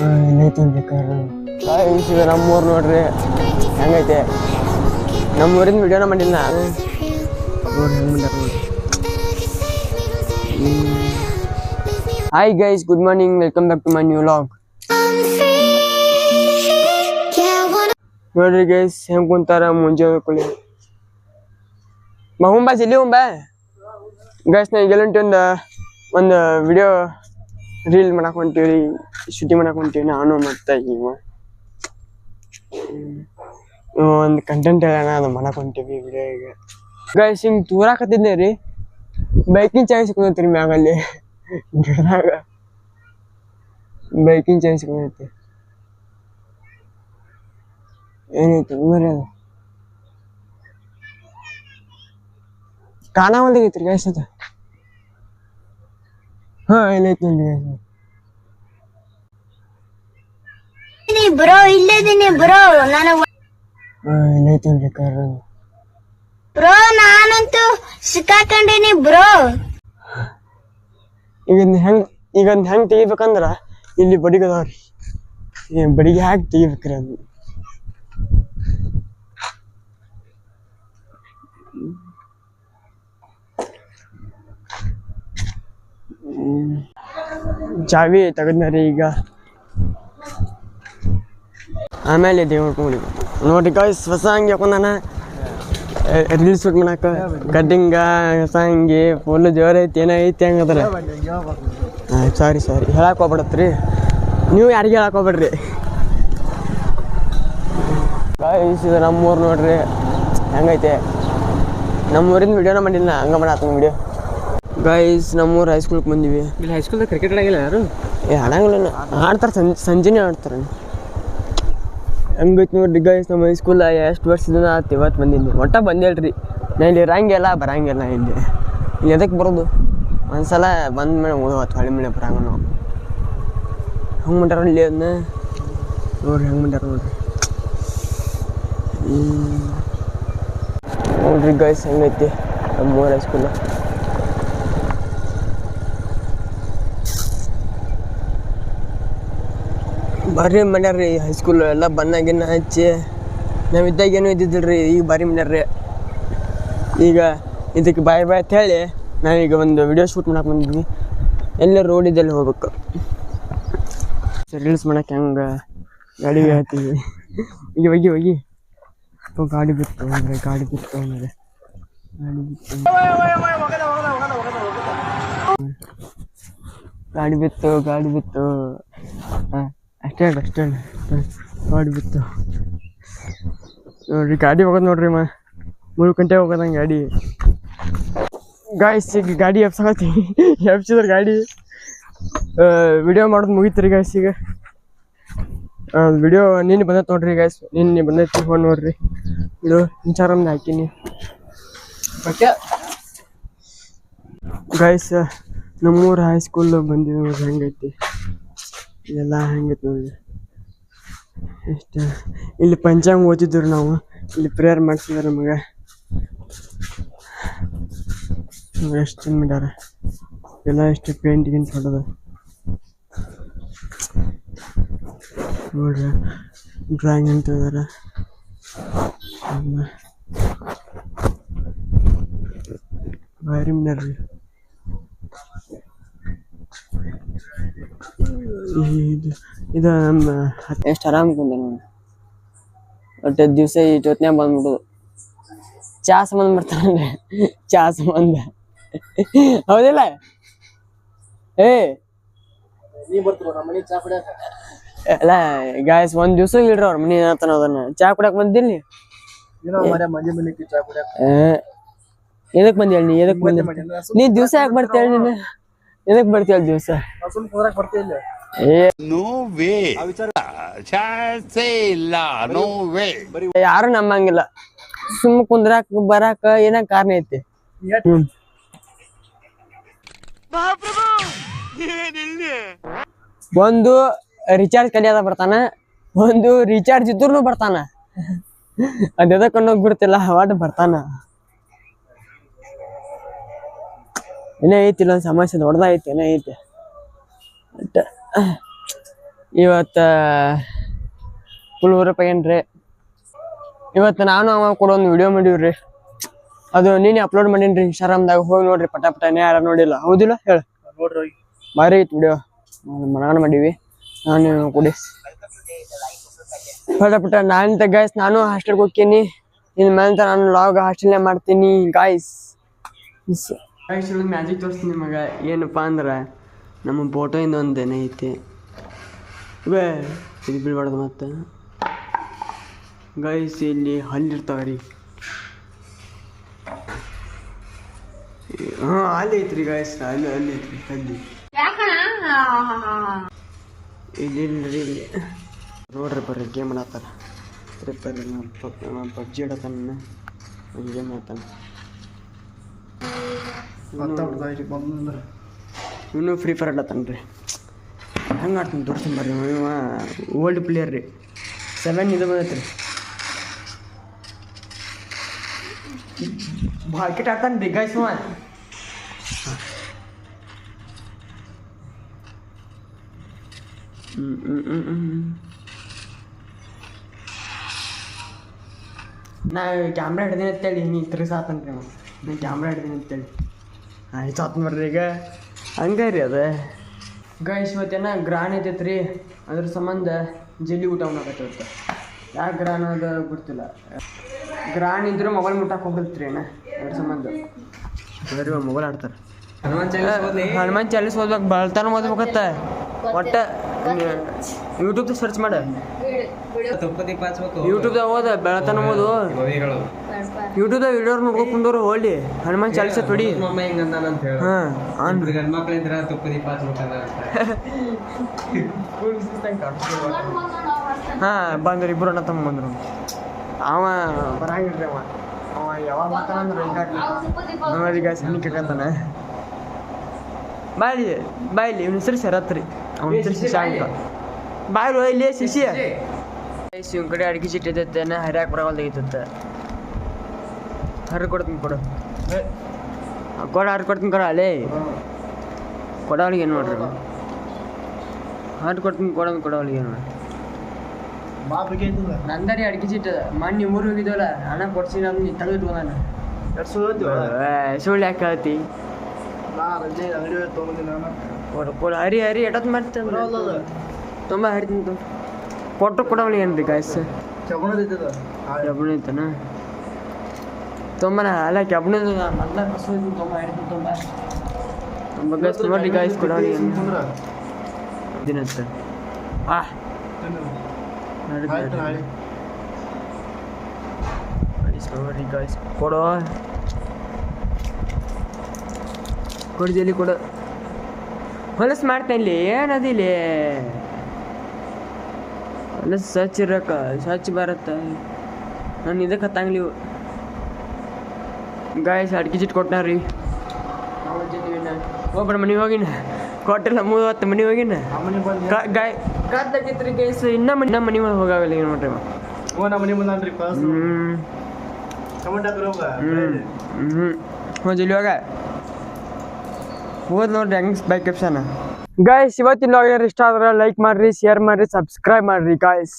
ಇದು ನಮ್ಮೂರು ನೋಡ್ರಿ. ಹೆಂಗೈತೆ? ನಮ್ಮೂರಿಂದ ವಿಡಿಯೋನ ಮಾಡಿಲ್ಲ. ನಾನು ನೋಡಿ ಹೆಂಗೆ ಮಾಡ್ಯಾರ ನೋಡಿ hi guys good morning welcome back to my new vlog ನೋಡ್ರಿ ಗೈಸ್ ಹೆಂಗ್ ಕುಂತಾರ? ಮುಂಜಾನೆ ಕುಳಿ ಮಹುಂಬಾ ಜಲ್ಲಿ ಹುಂಬಾ. ಗೈಸ್ ನಾ ಈಗ ಒಂದು ಒಂದು ವಿಡಿಯೋ ರೀಲ್ ಮಾಡಕ್ ಹೊಂಟೀವಿ ಶೂಟಿಂಗ್ ಮಾಡಕ್ ಹೊಂಟೀವಿ ನಾನು ಮತ್ತೆ ಇವ ಒಂದು ಕಂಟೆಂಟ್ ಹೇಳೋಣ ಅದು ಮಾಡಕ್ ಹೊಂಟೀವಿ ವಿಡಿಯೋ ಈಗ ಗೈಸ್ ಹಿಂಗ್ ತೂರಾಕತ್ತಿದ್ದೆ ರೀ. ಬೈಕಿಂಗ್ ಚಾಯ್ ಸಿಕ್ಕೈತಿ ರೀ ಮ್ಯಾಗಲ್ಲಿ. ಗಿಡದಾಗ ಬೈಕಿಂಗ್ ಚಾಯ್ ಸಿಕ್ಕೈತಿ ಏನೈತಿ ಮರಿ ಅದು ರೀ ಗೈಸ್ ಅದು. ಹಾ ಏನೈತಿ ನೋಡಿ ಗೈಸ್ ಬ್ರೋ ಇಲ್ಲದಿನಿ ಬ್ರೋ ನಾನು ಹಾ ಏನೈತಿ ನೋಡ್ರಿ ಕಾರು ಬ್ರೋ ನಾನಂತೂ ಸಿಕ್ಕಾಕೊಂಡಿನಿ ಬ್ರೋ. ಈಗ ಹೆಂಗ್ ಈಗ ಹೆಂಗ್ ತೆಗಿಬೇಕಂದ್ರ ಇಲ್ಲಿ ಬಡಿಗದವ್ರಿ. ಬಡಿಗೆ ಹಾಕಿ ತೆಗಿಬೇಕ್ರಿ ಅದು ಚಾವಿ ತೆಗದ್ನಾರಿ ಈಗ. ಆಮೇಲೆ ದೇವ್ರ ನೋಡಿ ನೋಡ್ರಿ ಗಾಯ್ಸ್ ಹೊಸ ಹಂಗೆ ಹಾಕೊಂಡಾನ. ರೀಲ್ಸ್ ಶೂಟ್ ಮಾಡಾಕ ಕಟ್ಟಿಂಗ, ಹೊಸ ಹಂಗೆ ಫುಲ್ ಜೋರ್ ಐತಿ, ಏನೋ ಐತಿ ಹಂಗದ್ರ. ಸಾರಿ ಸಾರಿ ಹೇಳಕ್ ಹೋಗ್ಬಿಡತ್ರಿ. ನೀವು ಯಾರಿಗೆ ಹೇಳಕ್ ಹೋಗ್ಬೇಡ್ರಿ. ಕಾಯ್ಸ್ ಇದು ನಮ್ಮೂರು ನೋಡ್ರಿ. ಹೆಂಗೈತೆ? ನಮ್ಮೂರಿಂದ ವಿಡಿಯೋನ ಮಾಡಿಲ್ಲ, ಹಂಗ ಮಾಡ ವಿಡಿಯೋ ಗಾಯ್ಸ್ ಹೈ ಹೈಸ್ಕೂಲ್ಗೆ ಬಂದಿವಿ. ಇಲ್ಲಿ ಹೈಸ್ಕೂಲ್ದಾಗ ಕ್ರಿಕೆಟ್ ಆಡಂಗಿಲ್ಲ ಯಾರು? ಏ ಆಡಂಗಿಲ್ಲ ಆಡ್ತಾರೆ ಸಂಜೆ ಸಂಜೆನೇ ಆಡ್ತಾರೆ ಹಂಗೈತೆ ನೋಡ್ರಿ ಗೈಸ್ ನಮ್ಮ ಹೈಸ್ಕೂಲ್ ಎಷ್ಟು ವರ್ಷದಿಂದ ಆತು ಇವತ್ತು ಬಂದಿದ್ದು ಒಟ್ಟ ಬಂದೇಳ್ರಿ ನಾ ಇಲ್ಲಿ ಇರಂಗಿಲ್ಲ ಬರಂಗಿಲ್ಲ ಇಲ್ಲಿ. ಇಲ್ಲಿ ಎದಕ್ಕೆ ಬರೋದು? ಒಂದ್ಸಲ ಬಂದ ಮೇಲೆ ಓದೋತ್ತು ಹಳ್ಳಿ ಮೇಲೆ ಬರಂಗ ನಾವು. ಹಂಗೆ ಮಾಡ್ಯಾರ ಇಲ್ಲಿ ಅದನ್ನ ನೋಡ್ರಿ ಹೆಂಗೆ ಮಾಡ್ಯಾರ ನೋಡ್ರಿ. ನೋಡ್ರಿ ಗೈಸ್ ಹೆಂಗೈತಿ ನಮ್ಮ ಹೈ ಹೈಸ್ಕೂಲ್ ಭಾರಿ ರೀ ಹೈಸ್ಕೂಲ್ ಎಲ್ಲ ಬಣ್ಣ ಗಿನ್ನ ಹಚ್ಚಿ. ನಾವು ಇದ್ದಾಗ ಏನೂ ರೀ ಈಗ ಭಾರಿ ರೀ ಈಗ ಇದಕ್ಕೆ ಬಾಯ್ ಬಾಯ್ ಅಂತ ಹೇಳಿ, ನಾವೀಗ ಒಂದು ವಿಡಿಯೋ ಶೂಟ್ ಮಾಡಕ್ಕೆ ಬಂದಿದ್ವಿ ಎಲ್ಲ ರೋಡ್ ಇದ್ದಲ್ಲಿ ಹೋಗ್ಬೇಕು? ರೀಲ್ಸ್ ಮಾಡಕ್ಕೆ ಹೆಂಗೆ? ಗಾಡಿ ಹೇಳ್ತೀವಿ. ಈಗ ಹೋಗಿ ಹೋಗಿ. ಗಾಡಿ ಬಿತ್ತು ಅಂದರೆ, ಗಾಡಿ ಬಿತ್ತು ಅಂದರೆ. ಗಾಡಿ ಬಿತ್ತು ಗಾಡಿ ಬಿತ್ತು ಗಾಡಿ ಬಿತ್ತು. ಹಾಂ. ಸ್ಟ್ಯಾಂಡ್ ಅಲ್ಲ ಗಾಡಿ ಬಿತ್ತು ನೋಡ್ರಿ ಗಾಡಿ ಹೋಗೋದು ನೋಡ್ರಿ ಮ. ಮೂರು ಗಂಟೆ ಹೋಗೋದಂಗೆ ಗಾಡಿ. ಗಾಯ್ಸ್ ಈಗ ಗಾಡಿ ಎಬ್ಸಿ ಎಬ್ಸಿದ್ರೆ ಗಾಡಿ. ವಿಡಿಯೋ ಮಾಡೋದು ಮುಗೀತು ರೀ ಗಾಯ್ಸ್ ಈಗ ವಿಡಿಯೋ ನಿನ್ನೆ ಬಂದೈತೆ ನೋಡ್ರಿ ಗಾಯ್ಸ್ ನಿನ್ನೆ ಬಂದೈತಿ ಫೋನ್ ನೋಡ್ರಿ. ಇದು ಇನ್ಸ್ಟಾಗ್ರಾಮ್ದು ಹಾಕೀನಿ. ಗಾಯ್ಸ್ ನಮ್ಮೂರು ಹೈಸ್ಕೂಲ್ ಬಂದಿವಿ ನೋಡ್ರಿ ಹೆಂಗೈತಿ. ಇದೆಲ್ಲ ಹೆಂಗೈತಿ ನೋಡ್ರಿ ಇಷ್ಟು ಇಲ್ಲಿ ಪಂಚಾಂಗ ಓದಿದ್ರು ನಾವು. ಇಲ್ಲಿ ಪ್ರೇಯರ್ ಮಾಡಿಸಿದಾರೆ ನಮಗೆ. ಎಷ್ಟು ಚಂದ ಮಾಡ್ಯಾರ? ಎಲ್ಲ ಎಷ್ಟು ಪೇಂಟ್ ಗಿಂಟ್ ಹೊಡೆದ ನೋಡ್ರಿ. ಡ್ರಾಯಿಂಗ್ ಅಂತ ಇದಾರೆ ಭಾರಿ ಮಾಡ್ಯಾರ್ರಿ ಇದು ಇದು ನಮ್ಮ ಎಷ್ಟು ಆರಾಮ್ ಕುಂತ ನೋಡಿ ಒಟ್ಟು ದಿವಸ ಇಟ್ಟೊತ್ನ್ಯಾಗ ಬಂದ್ಬಿಡು. ಚಾ ಸಂಬಂಧ ಬರ್ತಾನೆ ಚಾ ಸಂಬಂಧ. ಹೌದಿಲ್ಲ? ಏ. ಅಲ್ಲ ಗಾಯಸ್ ಒಂದ್ ದಿವ್ಸ ಇಡ್ರಿ ಅವ್ರ ಮನಿ ಆತನ ಅದನ್ನ. ಚಾ ಕುಡಿಯಕ್ ಬಂದಿಲ್ಲ ಎದಕ್ ಬಂದಿ ಹೇಳಿ ನೀ? ಎದಕ್ ಬಂದಿ ನೀ ದಿವಸ ಯಾಕೆ ಬರ್ತೀಯ ನೀನು? ಎದಕ್ ಬರ್ತೀಯ ದಿವ್ಸ? ಏ ವೇ ಚಾನ್ಸೇ ಇಲ್ಲ ನೋ ವೇ ಯಾರು ನಮ್ಮಂಗಿಲ್ಲ. ಸುಮ್ಮ ಕುಂದ್ರಾಕ ಬರಾಕ ಏನ ಕಾರಣ ಐತಿ. ಒಂದು ರಿಚಾರ್ಜ್ ಕಲಿಯದ ಬರ್ತಾನ ಒಂದು ರಿಚಾರ್ಜ್ ಇದ್ರೂ ಬರ್ತಾನ. ಅದ ಅನ್ನೋದ್ ಬಿಡ್ತಿಲ್ಲ ವಾಟ್ ಬರ್ತಾನ. ಏನೇ ಐತಿ ಇಲ್ಲೊಂದು ಸಮಸ್ಯೆ ದೊಡ್ಡದ ಐತಿ ಏನೋ ಐತಿ. ಇವತ್ತು ಮುನ್ನೂರು ರೂಪಾಯಿ ಏನ್ರಿ? ಇವತ್ತು ನಾನು ಅವ ಕೂಡ ಒಂದು ವಿಡಿಯೋ ಮಾಡೀವ್ರಿ. ಅದು ನೀನೇ ಅಪ್ಲೋಡ್ ಮಾಡೀನಿ ಇನ್ಸ್ಟಾಗ್ರಾಮ್ದಾಗ ಹೋಗಿ ನೋಡ್ರಿ ಪಟ ಪಟನೆ ಯಾರು ನೋಡಿಲ್ಲ. ಹೌದಿಲ್ಲ? ಹೇಳು. ನೋಡ್ರಿ. ಭಾರಿ ಐತಿ ವಿಡಿಯೋ ಮನಾನ ಮಾಡೀವಿ. ನಾನು ಕೊಡಿ. ಪಟ ಪಟ ನಾನು ಗಾಯ್ಸ್ ನಾನು ಹಾಸ್ಟೆಲ್ಗೆ ಹೋಗ್ತೀನಿ. ಇನ್ನು ಮೇಲೆ ನಾನು ಲಾಗ್ ಹಾಸ್ಟೆಲ್ನೇ ಮಾಡ್ತೀನಿ ಗಾಯ್ಸ್ ಗಾಯ್ಸ್ ಮ್ಯಾಜಿಕ್ ತೋರಿಸ್ತೀನಿ ನಿಮಗೆ ಏನಪ್ಪಾ ಅಂದ್ರೆ ನಮ್ಮ ಫೋಟೋಯಿಂದ ಒಂದು ದಿನ ಐತಿ. ಇವೇ ಇದು ಬಿಡ್ಬಾರ್ದು ಮತ್ತೆ. ಗೈಸ್ ಇಲ್ಲಿ ಹಲ್ಲಿರ್ತಾವ ರೀ. ಹಾಂ ಅಲ್ಲಿ ಐತ್ರಿ ಗೈಸ್ ಅಲ್ಲಿ ಅಲ್ಲಿ ಐತ್ರಿ ಅಲ್ಲಿ. ಇಲ್ಲಿ ಇಲ್ರಿ ಇಲ್ಲಿ ನೋಡ್ರಿ ಬರ್ರಿ ಗೇಮ್ ಆಡತ್ತಾರ ಬರ್ರಿ ಪಬ್ಜಿ ಆಡತ್ತಾನ ಗೇಮ್ ಆಡ್ತಾನ. ಇವನು ಫ್ರೀ ಫೈರ್ ಆಡತ್ತಾನ ರೀ ಹಂಗೆ ಆಡ್ತಾನೆ ತೋರಿಸ್ತೀನಿ ಬರ್ರಿ ಇವ ಓಲ್ಡ್ ಪ್ಲೇಯರ್ ರೀ. ಸೆವೆನ್ ಇದು ಬಂದೈತೆ ರೀ. ಮಾರ್ಕೆಟ್ ಆಡ್ತಾನೆ ಹ್ಮ್ ನಾ ಕ್ಯಾಮ್ರಾ ಹಿಡ್ದೀನಿ ಅಂತೇಳಿ ಹಿಂಗೆ ಇತ್ರ ಸಾತನ್ರಿ ನಾನು ನಾ ಕ್ಯಾಮ್ರಾ ಹಿಡ್ದೀನಿ ಅಂತೇಳಿ ಆಯ್ತು ಸಾತ್ ಬರ್ರಿ ಈಗ. ಹಂಗೆ ರೀ ಅದು ಗೈಸ್ ಇವತ್ತೇನ ಗ್ರಾನ್ ಐತೈತೆ ರೀ ಅದ್ರ ಸಂಬಂಧ ಜಲ್ಲಿ ಊಟ ಉಣ್ಣಾಕತ್ತೈತೆ ಯಾಕೆ ಗ್ರಾನ್ ಅದ ಗೊತ್ತಿಲ್ಲ. ಗ್ರಾನ್ ಇದ್ರೆ ಮೊಬೈಲ್ ಮುಟ್ಟಕ್ಕೆ ಹೋಗಲ್ತ್ರಿ ಅಣ್ಣ ಅದ್ರ ಸಂಬಂಧ. ಬರೀ ಮೊಬೈಲ್ ಆಡ್ತಾರೆ. ಹನುಮಾನ್ ಚಾಲೀಸ್ ಓದ್ಬೇಕು. ಬೆಳ್ತಾನ ಓದ್ಬೇಕತ್ತ ಒಟ್ಟ ಯೂಟ್ಯೂಬ್ ಸರ್ಚ್ ಮಾಡ. ಯೂಟ್ಯೂಬ್ದಾಗ ಓದ ಬೆಳತನ ಓದು. ಯೂಟ್ಯೂಬ್ದಾಗ ವಿಡಿಯೋ ನೋಡ್ಕೊಂಡು ಕುಂದೋರು ಹೋಲಿ ಹನುಮಾನ್ ಚಾಲಿಸ ತೊಡಿ. ಹಾಂ ಬಂದ್ರಿ ಇಬ್ರು ಅಣ್ಣ ತಮ್ಮ ಬಂದ್ರು. ಅವ ಬರಂಗಿಲ್ರಿ ಅವ. ಅವ ಯಾವಾಗ ಬಾಯ್ ಹಿಂಗಾಗಿ ಸಣ್ಣ ಕೇಳ್ತಾನೆ ಬಾಯ್ಲಿ ಬಾಯ್ಲಿ ಇವ್ನ ಹೆಸರು ಶರತ್ರಿ. ಅವ್ನ ಹೆಸರು ಶಶಾಂಕ. ಬಾಯ್ಲು ಇಲ್ಲಿ ಶಿಶಿ. ಇವ್ನ ಕಡೆ ಅಡಿಗೆ ಚೀಟ್ ಇದ್ದೈತೆ ಹರಿಯಾಕ ಬರವಲ್ದಾಗಿತ್ತ ಹರಿ ಕೊಡ್ತೀನಿ ಕೊಡು ಕೊಡ ಹರ್ ಕೊಡ್ತೀನಿ ಕೊಡ ಅಲ್ಲೇ. ಕೊಡವಳಿಗೆ ಏನು ನೋಡ್ರಿ ಹರಿ ಕೊಡ್ತೀನಿ ಕೊಡ ಕೊಡವಳಿಗೆ ಏನು ನೋಡ್ರಿ ನಂದರಿ ಅಡಿಕೆ ಚೀಟ್ ಮೊನ್ನೆ ಮೂರು ಹೋಗಿದ್ವಲ್ಲ ಹಣ ಕೊಡ್ಸಿನ ನಾನು ನೀ ತೆಗೆದು ನಾನು ಸುಳ್ಳು ಯಾಕೆ ಹೇಳ್ತಿ? ಕೊಡು ಕೊಡು. ಹರಿ ಹರಿ ಎಟತ್ ಮಾಡ್ತಂದ್ರೆ ತುಂಬ ಹರಿತೀನಿ ಕೊಟ್ಟು ಕೊಡವಳಿ ಏನ್ರಿ ಗಾಯ್ಸ್ ಕೆಬ್ಬಣ ಐತನ? ತುಂಬನ ಅಲ್ಲ ಕೆಬ್ಬಣ ಮೊದ್ಲ ಕಸು ತುಂಬ ಹರಿತೀನಿ ತುಂಬ ತುಂಬ ಗಾಯ್ಸ್ ನೋಡ್ರಿ ಗಾಯ್ಸ್ ಕೊಡವಳಿ ದಿನತ್ತ ಆ. ನೋಡಿ ಗಾಯ್ಸ್ ಕೊಡೋ. ಕೊಡು ಜಲ್ಲಿ ಕೊಡು. ಹೊಲಸು ಮಾಡ್ತೇನೆ ಇಲ್ಲಿ? ಏನದಿಲ್ಲಿ ಹೊಲಸು ಸ್ವಚ್ಛ ಇರಕ ಸ್ವಚ್ಛ ಭಾರತ. ನಾನು ಇದಕ್ಕೆ ಹತ್ತಂಗ್ಲಿ ಗಾಯ್ಸ್ ಅಡ್ಗೆ ಚಿಟ್ ರೀ ಒಬ್ಬರ ಮನೆ ಹೋಗಿನ. ಕೊಟ್ಟಿಲ್ಲ ಮೂವತ್ತು ಮನೆ ಹೋಗಿನ. ಗಾಯ್ ಕಾದ್ದಾಗಿತ್ರಿ ಗೈಸ್ ಇನ್ನ ಮನೆ ನಮ್ಮ ಮನೆ ಒಳಗೆ ಹೋಗಾಗಲ್ಲ ಏನು ಮಾಡ್ರಿ ಪಾಸ್ ಹ್ಮ್. ಹ್ಞೂ ಜಲ್ಲಿ ಹೋಗ ಹೋದ್ ನೋಡ್ರಿ ಹೆಂಗ್ ಬೈಕ್ ಕೆಪ್ಸನ ಗಾಯ್ಸ್ ಇವತ್ತಿನ ಲಾಗ್ ಇಷ್ಟ ಆದ್ರೆ ಲೈಕ್ ಮಾಡ್ರಿ ಶೇರ್ ಮಾಡ್ರಿ ಸಬ್ಸ್ಕ್ರೈಬ್ ಮಾಡ್ರಿ ಗಾಯ್ಸ್